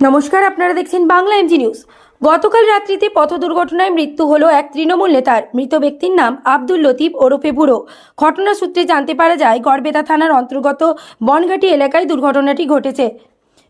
নমস্কার, আপনারা দেখছেন বাংলা এমজি নিউজ গতকাল রাত্রিতে পথ দুর্ঘটনায় মৃত্যু হল এক তৃণমূল নেতার। মৃত ব্যক্তির নাম আব্দুল লতিফ ওরফে বুড়ো। ঘটনা সূত্রে জানতে পারা যায়, গড়বেতা থানার অন্তর্গত বনঘাটি এলাকায় দুর্ঘটনাটি ঘটেছে।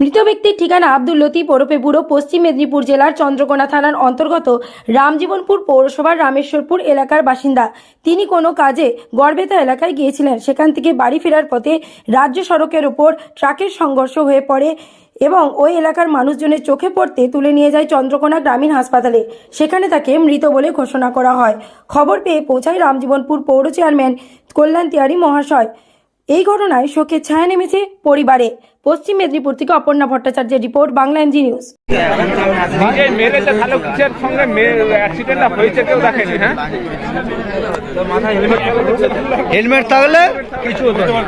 মৃত ব্যক্তির ঠিকানা আব্দুল লতিফ ওরফে বুড়ো, পশ্চিম মেদিনীপুর জেলার চন্দ্রকোনা থানার অন্তর্গত রামজীবনপুর পৌরসভার রামেশ্বরপুর এলাকার বাসিন্দা। তিনি কোনো কাজে গড়বেতা এলাকায় গিয়েছিলেন। সেখান থেকে বাড়ি ফেরার পথে রাজ্য সড়কের ওপর ট্রাকের সংঘর্ষ হয়ে পড়ে এবং ওই এলাকার মানুষজনের চোখে পড়তে তুলে নিয়ে যায় চন্দ্রকোনা গ্রামীণ হাসপাতালে। সেখানে তাকে মৃত বলে ঘোষণা করা হয়। খবর পেয়ে পৌঁছায় রামজীবনপুর পৌর চেয়ারম্যান কল্যাণ তিয়ারি মহাশয়। এই ঘটনায় শোকের ছায়া নেমেছে পরিবারে। পশ্চিম মেদিনীপুর থেকে অপর্ণা ভট্টাচার্যের রিপোর্ট বাংলা এমজি নিউজ। নিজে মেরেছে তাহলে কিসের সঙ্গে অ্যাক্সিডেন্টটা হয়েছে কেউ দেখেনি হ্যাঁ? হেলমেট থাকলে কিছু হতো না।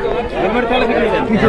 কিছু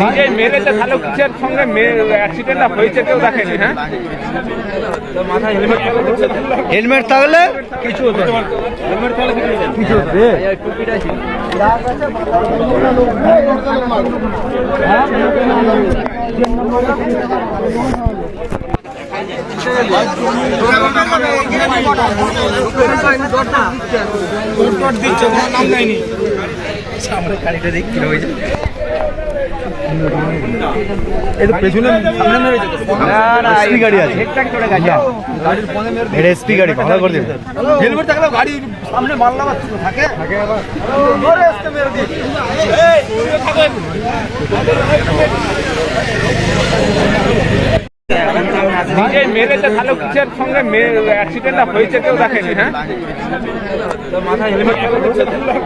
নিজে মেরেছে তাহলে কিসের সঙ্গে অ্যাক্সিডেন্টটা হয়েছে কেউ দেখেনি হ্যাঁ? হেলমেট থাকলে কিছু হতো না। কিছু গাড়িটা দেখি কি হয়েছে এটা পেছনে সামনে মেরেছে না না এসপি গাড়ি আছে। ঠিকঠাক চলে গেছে এটা এসপি গাড়ি ভালো করে দিন হেলমেট থাকলে গাড়ি সামনে মারলাম থাকে। থাকে আবার। ধরে আসতে মেরে দিয়েছে। নিজে মেরেছে তাহলে কিসের সঙ্গে অ্যাক্সিডেন্টটা হয়েছে কেউ দেখেনি হ্যাঁ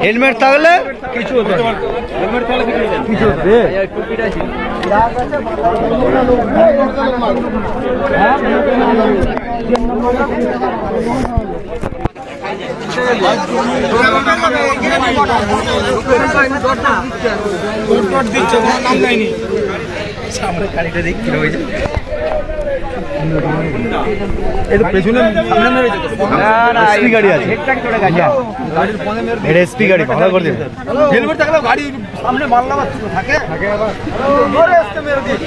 হেলমেট থাকলে কিছু হতো না। কিছু গাড়িটা দেখি কি হয়েছে এটা পেছনে সামনে মেরেছে না না এসপি গাড়ি আছে। ঠিকঠাক চলে গেছে এটা এসপি গাড়ি ভালো করে দিন হেলমেট থাকলে গাড়ি সামনে মারলাম থাকে থাকে আবার ধরে আসতে মেরে দিয়েছে